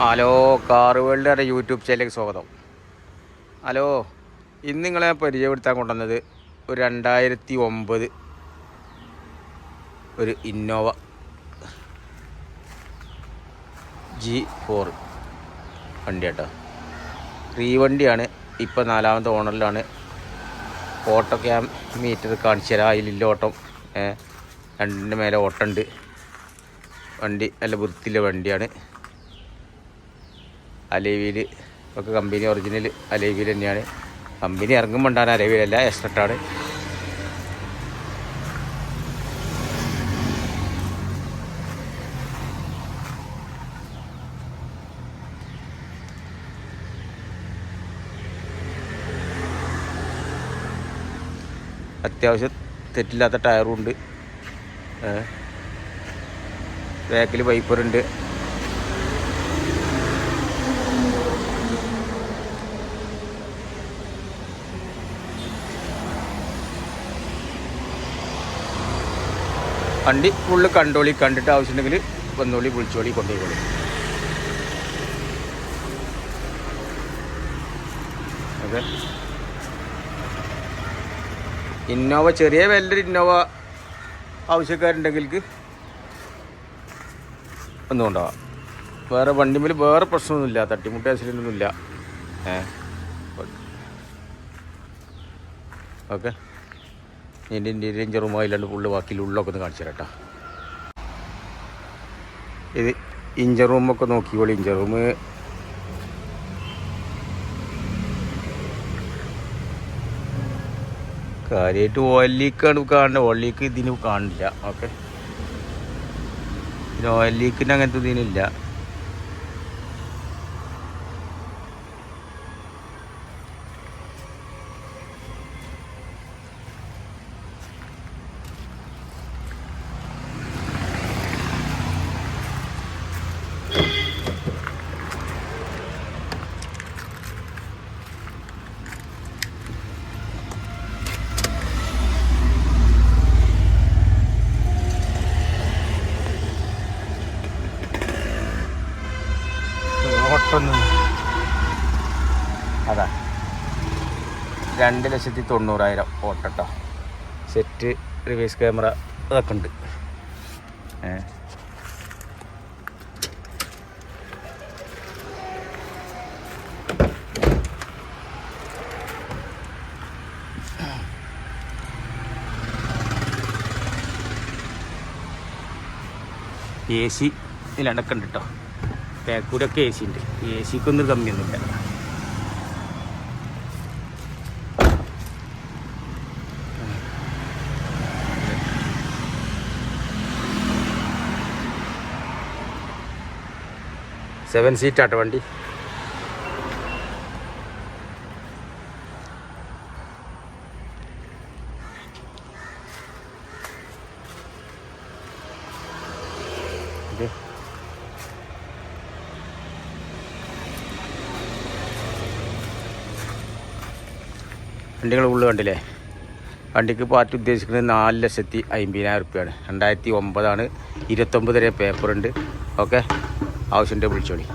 Hello car വേൾഡുടെ YouTube ചാനലിലേക്ക് സ്വാഗതം. Hello ഇന്ന് നിങ്ങളെ പരിചയപ്പെടുത്താൻ കൊണ്ടുവന്നത് ഒരു രണ്ടായിരത്തി ഒമ്പത് ഒരു ഇന്നോവ ജി ഫോർ വണ്ടി കേട്ടോ. റീ വണ്ടിയാണ് ഇപ്പോൾ നാലാമത്തെ ഓണറിലാണ്. ഓട്ടോ ക്യാം മീറ്റർ കാണിച്ചു തരാം അതിലില്ല ഓട്ടം. രണ്ടിന്റെ മേലെ ഓട്ടമുണ്ട്. വണ്ടി നല്ല വൃത്തിയിലെ വണ്ടിയാണ്. അലേവിയിൽ ഒക്കെ കമ്പനി ഒറിജിനൽ അലേവിയിൽ തന്നെയാണ്. കമ്പനി ഇറങ്ങുമ്പോൾ ഉണ്ടാകുന്ന അലേവിയിലല്ല എസ്ട്രട്ടാണ് അത്യാവശ്യം തെറ്റില്ലാത്ത ടയറും ഉണ്ട്. ബാക്കിൽ വൈപ്പറുണ്ട് വണ്ടി ഫുള്ള് കണ്ടോളി കണ്ടിട്ട് ആവശ്യമുണ്ടെങ്കിൽ വന്നോളി വിളിച്ചോളി കൊണ്ടുപോയിക്കോളി. ഓക്കെ. ഇന്നോവ ചെറിയ വലിയൊരു ഇന്നോവ ആവശ്യക്കാരുണ്ടെങ്കിൽ ഒന്നും ഉണ്ടാവാം വേറെ വണ്ടിമേൽ വേറെ പ്രശ്നമൊന്നുമില്ല തട്ടിമുട്ടി ആക്സിഡന്റൊന്നുമില്ല ഏ. ഓക്കെ. ഇതിന്റെ ഇന്റീരിയർ റൂമോ അതിലാണ്ട് ഫുള്ള് ബാക്കിയുള്ള ഉള്ളൊക്കെ ഒന്ന് കാണിച്ചു തരാം ഇത് ഇഞ്ചർ റൂമൊക്കെ നോക്കിക്കോളി ഇഞ്ചർ റൂം. കാര്യമായിട്ട് ഓയിൽ ആണ് കാണുന്നത്. ഓയിൽ ലീക്ക് ഇതിന് കാണില്ല. ഓക്കെ പിന്നെ ഓയിൽ ലീക്കിന് അങ്ങനത്തെ ഇതിനില്ല. അതാ. രണ്ട് ലക്ഷത്തി തൊണ്ണൂറായിരം ഓട്ടോ സെറ്റ് റിവേഴ്സ് ക്യാമറ അതൊക്കെ ഉണ്ട്. ഏ. എ സി ഇതിലടക്കം ഉണ്ട് കേട്ടോ ബാക്കൂരൊക്കെ എ സി ഉണ്ട് എ സിക്കൊന്നും കമ്മിയൊന്നുമില്ല സെവൻ സീറ്റ് ആട്ടോ വണ്ടി. വണ്ടികൾ ഉള്ളു കണ്ടില്ലേ? വണ്ടിക്ക് പാറ്റ് ഉദ്ദേശിക്കുന്നത് നാല് ലക്ഷത്തി അമ്പതിനായിരം റുപ്യാണ്. രണ്ടായിരത്തി ഒമ്പതാണ് ഇരുപത്തൊമ്പത് വരെ പേപ്പറുണ്ട് ഓക്കെ ആവശ്യമുണ്ടെങ്കിൽ വിളിച്ചോളി.